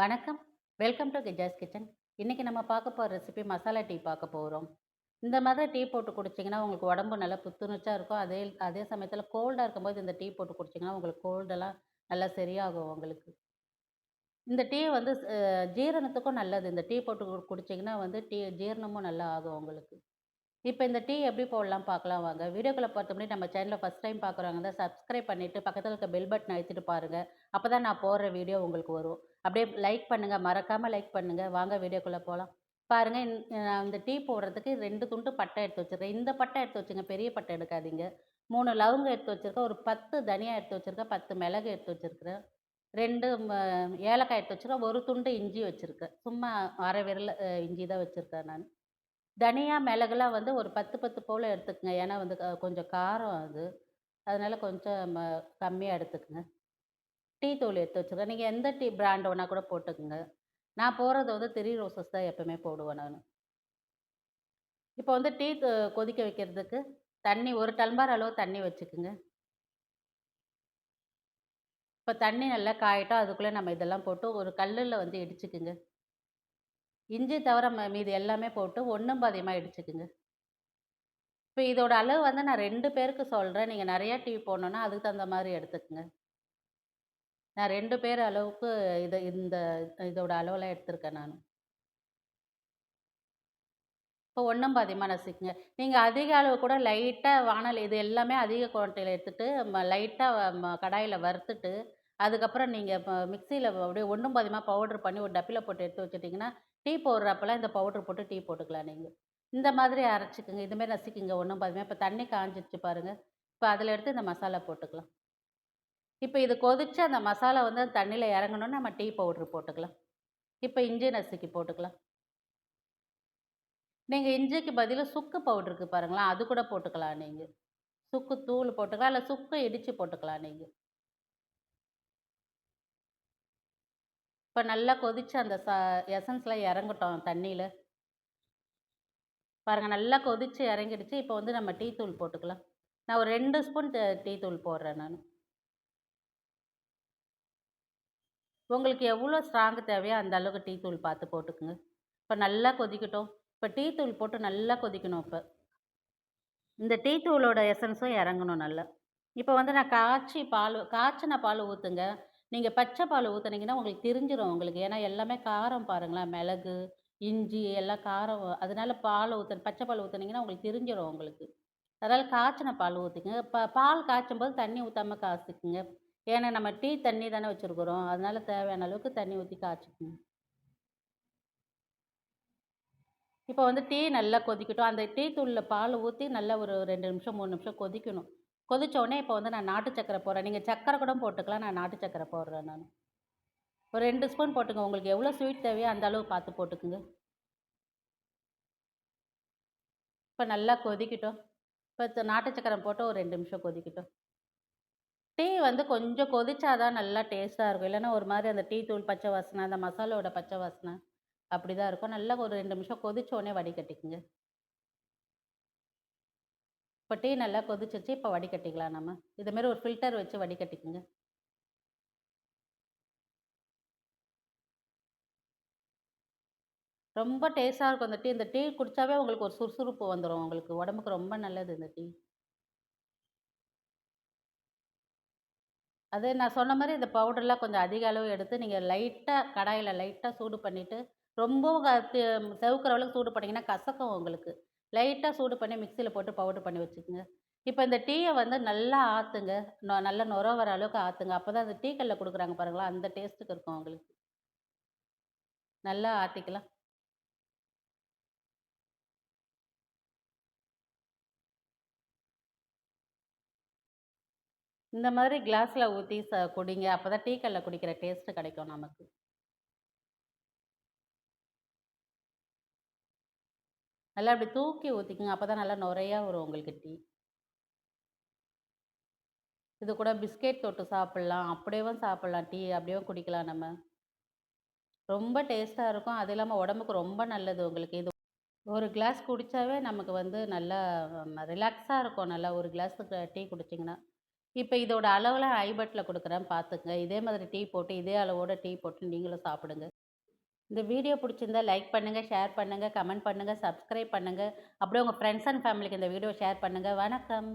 வணக்கம். Welcome to கிஜாஸ் kitchen இன்றைக்கி நம்ம பார்க்க போகிற ரெசிபி மசாலா டீ பார்க்க போகிறோம் இந்த மாதிரி டீ போட்டு குடிச்சிங்கன்னா உங்களுக்கு உடம்பு நல்லா புத்துணர்ச்சியாக இருக்கும். அதே அதே சமயத்தில் கோல்டாக இருக்கும்போது இந்த டீ போட்டு குடிச்சிங்கன்னா உங்களுக்கு கோல்டெல்லாம் நல்லா சரியாகும் உங்களுக்கு. இந்த டீ வந்து ஜீரணத்துக்கும் நல்லது. இந்த டீ போட்டு குடிச்சிங்கன்னா வந்து டீ ஜீரணமும் நல்லா ஆகும் உங்களுக்கு. இப்போ இந்த டீ எப்படி போடலாம் பார்க்கலாம் வாங்க. வீடியோக்குள்ளே பார்த்த முன்னாடி நம்ம சேனலில் ஃபஸ்ட் டைம் பார்க்குறவங்க தான் சப்ஸ்கிரைப் பண்ணிவிட்டு பக்கத்தில் இருக்க பெல் பட்டன் அழுத்திட்டு பாருங்கள் அப்போ தான் நான் போடுற வீடியோ உங்களுக்கு வரும். அப்படியே லைக் பண்ணுங்கள் மறக்காமல் லைக் பண்ணுங்கள் வாங்க வீடியோக்குள்ளே போகலாம் பாருங்கள் நான் இந்த டீ போடுறதுக்கு ரெண்டு துண்டு பட்டை எடுத்து வச்சுருக்கேன் இந்த பட்டை எடுத்து வச்சுங்க பெரிய பட்டை எடுக்காதீங்க. மூணு லவங்க எடுத்து வச்சுருக்கேன் ஒரு பத்து தனியாக எடுத்து வச்சுருக்கேன் பத்து மிளகு எடுத்து வச்சுருக்கிறேன் ரெண்டு ம, ஏலக்காய் எடுத்து வச்சுருக்கேன் ஒரு துண்டு இஞ்சி வச்சுருக்கேன் சும்மா அரை விரல் இஞ்சி தான் வச்சுருக்கேன் நான். தனியா மிளகுலாம் வந்து ஒரு பத்து பத்து போல் எடுத்துக்கங்க. ஏன்னா வந்து க- கொஞ்சம் காரம் அது. அதனால் கொஞ்சம் கம்மியாக எடுத்துக்கங்க. டீ தூள் எடுத்து வச்சுருக்கேன் நீங்கள் எந்த டீ பிராண்ட் வேணால் கூட போட்டுக்கோங்க. நான் போடுறது வந்து த்ரீ ரோசஸ் தான் எப்பவுமே போடுவேன் நான். இப்போ வந்து டீ கொதிக்க வைக்கிறதுக்கு தண்ணி ஒரு டம்பார் அளவு தண்ணி வச்சுக்குங்க. இப்போ தண்ணி நல்லா காயட்டும். அதுக்குள்ளே நம்ம இதெல்லாம் போட்டு ஒரு கல்லில் வந்து இடிச்சுக்குங்க. இஞ்சி தவிர ம- மீதி எல்லாமே போட்டு ஒன்றும் பாதியமாக இடிச்சுக்குங்க. இப்போ இதோட அளவு வந்து நான் ரெண்டு பேருக்கு சொல்கிறேன் நீங்கள் நிறையா டீ போடணுன்னா அதுக்கு தகுந்த மாதிரி எடுத்துக்கோங்க. நான் ரெண்டு பேர் அளவுக்கு இதை இந்த இதோட அளவில் எடுத்திருக்கேன் நான். இப்போ ஒன்றும் பாதியமாக நசிக்குங்க. நீங்கள் அதிக அளவு கூட லைட்டாக வானல் இது எல்லாமே அதிக குவான்டிட்டியில் எடுத்துகிட்டு லைட்டாக கடாயில் வறுத்துட்டு அதுக்கப்புறம் நீங்கள் இப்போ மிக்சியில் அப்படியே ஒன்றும் பாதியமாக பவுடர் பண்ணி ஒரு டப்பியில் போட்டு எடுத்து வச்சுட்டிங்கன்னா டீ போடுறப்பெல்லாம் இந்த பவுடர் போட்டு டீ போட்டுக்கலாம் நீங்கள் இந்த மாதிரி அரைச்சிக்குங்க. இதுமாரி நசிக்குங்க. ஒன்றும் பாதியமாக இப்போ தண்ணி காஞ்சிடுச்சு பாருங்கள் இப்போ அதில் எடுத்து இந்த மசாலா போட்டுக்கலாம். இப்போ இது கொதிச்சு அந்த மசாலா வந்து அந்த தண்ணியில் இறங்கணும்னு நம்ம டீ பவுட்ரு போட்டுக்கலாம். இப்போ இஞ்சி நசுக்கி போட்டுக்கலாம். நீங்கள் இஞ்சிக்கு பதிலாக சுக்கு பவுட்ருக்கு பாருங்களேன் அது கூட போட்டுக்கலாம் நீங்கள் சுக்கு தூள் போட்டுக்கலாம் இல்லை சுக்கு இடித்து போட்டுக்கலாம் நீங்கள் இப்போ நல்லா கொதிச்சு அந்த ச எசன்ஸ்லாம் இறங்கட்டும் தண்ணியில் பாருங்கள் நல்லா கொதிச்சு இறங்கிடுச்சு இப்போ வந்து நம்ம டீ தூள் போட்டுக்கலாம். நான் ஒரு ரெண்டு ஸ்பூன் டீ தூள் போடுறேன் நான். உங்களுக்கு எவ்வளோ ஸ்ட்ராங்கு தேவையோ அந்த அளவுக்கு டீ தூள் பார்த்து போட்டுக்குங்க. இப்போ நல்லா கொதிக்கட்டும். இப்போ டீ தூள் போட்டு நல்லா கொதிக்கணும் இப்போ. இந்த டீ தூளோட எசன்ஸும் இறங்கணும் நல்லா. இப்போ வந்து நான் காய்ச்சி பால் காய்ச்சின பால் ஊற்றுங்க நீங்கள் பச்சை பால் ஊற்றுனீங்கன்னா உங்களுக்கு தெரிஞ்சிடும் உங்களுக்கு. ஏன்னா எல்லாமே காரம் பாருங்களேன். மிளகு இஞ்சி எல்லாம் காரம். அதனால பால் ஊற்று பச்சை பால் ஊற்றுனீங்கன்னா உங்களுக்கு தெரிஞ்சிடும் உங்களுக்கு. அதனால் காய்ச்சின பால் ஊற்றிக்கங்க ப பால் காய்ச்சும் போது தண்ணி ஊற்றாம காய்ச்சிக்குங்க. ஏன்னா நம்ம டீ தண்ணி தானே வச்சுருக்குறோம். அதனால் தேவையான அளவுக்கு தண்ணி ஊற்றி காய்ச்சிக்கணும். இப்போ வந்து டீ நல்லா கொதிக்கட்டும். அந்த டீ தூளில் பால் ஊற்றி நல்லா ஒரு ரெண்டு நிமிஷம் மூணு நிமிஷம் கொதிக்கணும். கொதித்தோடனே இப்போ வந்து நான் நாட்டு சக்கரை போடுறேன். நீங்கள் சக்கரை கூட போட்டுக்கலாம். நான் நாட்டு சக்கரை போடுறேன் நான். ஒரு ரெண்டு ஸ்பூன் போட்டுங்க உங்களுக்கு எவ்வளோ ஸ்வீட் தேவையோ அந்த அளவு பார்த்து போட்டுக்குங்க. இப்போ நல்லா கொதிக்கட்டும். இப்போ நாட்டு சக்கரை போட்டு ஒரு ரெண்டு நிமிஷம் கொதிக்கட்டும். டீ வந்து கொஞ்சம் கொதிச்சாதான் நல்லா டேஸ்ட்டாக இருக்கும். இல்லைன்னா ஒரு மாதிரி அந்த டீ தூள் பச்சை வாசனை அந்த மசாலாவோட பச்சை வாசனை அப்படி தான் இருக்கும். நல்லா ஒரு ரெண்டு நிமிஷம் கொதிச்ச உடனே வடிகட்டிக்குங்க. இப்போ டீ நல்லா கொதிச்சிச்சு இப்போ வடிகட்டிக்கலாம் நம்ம இதுமாரி ஒரு ஃபில்டர் வச்சு வடிகட்டிக்குங்க. ரொம்ப டேஸ்ட்டாக இருக்கும் அந்த டீ. இந்த டீ குடித்தாவே உங்களுக்கு ஒரு சுறுசுறுப்பு வந்துடும் உங்களுக்கு உடம்புக்கு ரொம்ப நல்லது இந்த டீ. அது நான் சொன்ன மாதிரி இந்த பவுடர்லாம் கொஞ்சம் அதிக அளவு எடுத்து நீங்கள் லைட்டாக கடாயில் லைட்டாக சூடு பண்ணிவிட்டு ரொம்பவும் செவுக்கிற அளவுக்கு சூடு பண்ணிங்கன்னா கசக்கும் உங்களுக்கு. லைட்டாக சூடு பண்ணி மிக்சியில் போட்டு பவுடர் பண்ணி வச்சுக்கோங்க. இப்போ இந்த டீயை வந்து நல்லா ஆற்றுங்க நல்லா நுர வர அளவுக்கு ஆற்றுங்க அப்போ தான் அந்த டீ கல்லில் கொடுக்குறாங்க பாருங்களா அந்த டேஸ்ட்டுக்கு இருக்கும் உங்களுக்கு. நல்லா ஆற்றிக்கலாம் இந்த மாதிரி கிளாஸில் ஊற்றி ச குடிங்க. அப்போ தான் டீ கல்லில் குடிக்கிற டேஸ்ட்டு கிடைக்கும் நமக்கு. நல்லா அப்படி தூக்கி ஊற்றிக்குங்க அப்போ தான் நல்லா நிறையா வரும் உங்களுக்கு டீ. இது கூட பிஸ்கெட் தொட்டு சாப்பிட்லாம். அப்படியேவும் சாப்பிட்லாம் டீ. அப்படியேவும் குடிக்கலாம் நம்ம. ரொம்ப டேஸ்ட்டாக இருக்கும். அது இல்லாமல் உடம்புக்கு ரொம்ப நல்லது உங்களுக்கு. இது ஒரு கிளாஸ் குடித்தாவே நமக்கு வந்து நல்லா ரிலாக்ஸாக இருக்கும். நல்லா ஒரு கிளாஸ் டீ குடிச்சிங்கன்னா. இப்போ இதோட அளவெல்லாம் ஐபட்டில் கொடுக்குறேன் பார்த்துங்க இதே மாதிரி டீ போட்டு, இதே அளவோட டீ போட்டு நீங்களும் சாப்பிடுங்க. இந்த வீடியோ பிடிச்சிருந்தா லைக் பண்ணுங்கள் ஷேர் பண்ணுங்கள் கமெண்ட் பண்ணுங்க, சப்ஸ்கிரைப் பண்ணுங்க. அப்படியே உங்கள் ஃப்ரெண்ட்ஸ் அண்ட் ஃபேமிலிக்கு இந்த வீடியோ ஷேர் பண்ணுங்க. வணக்கம்.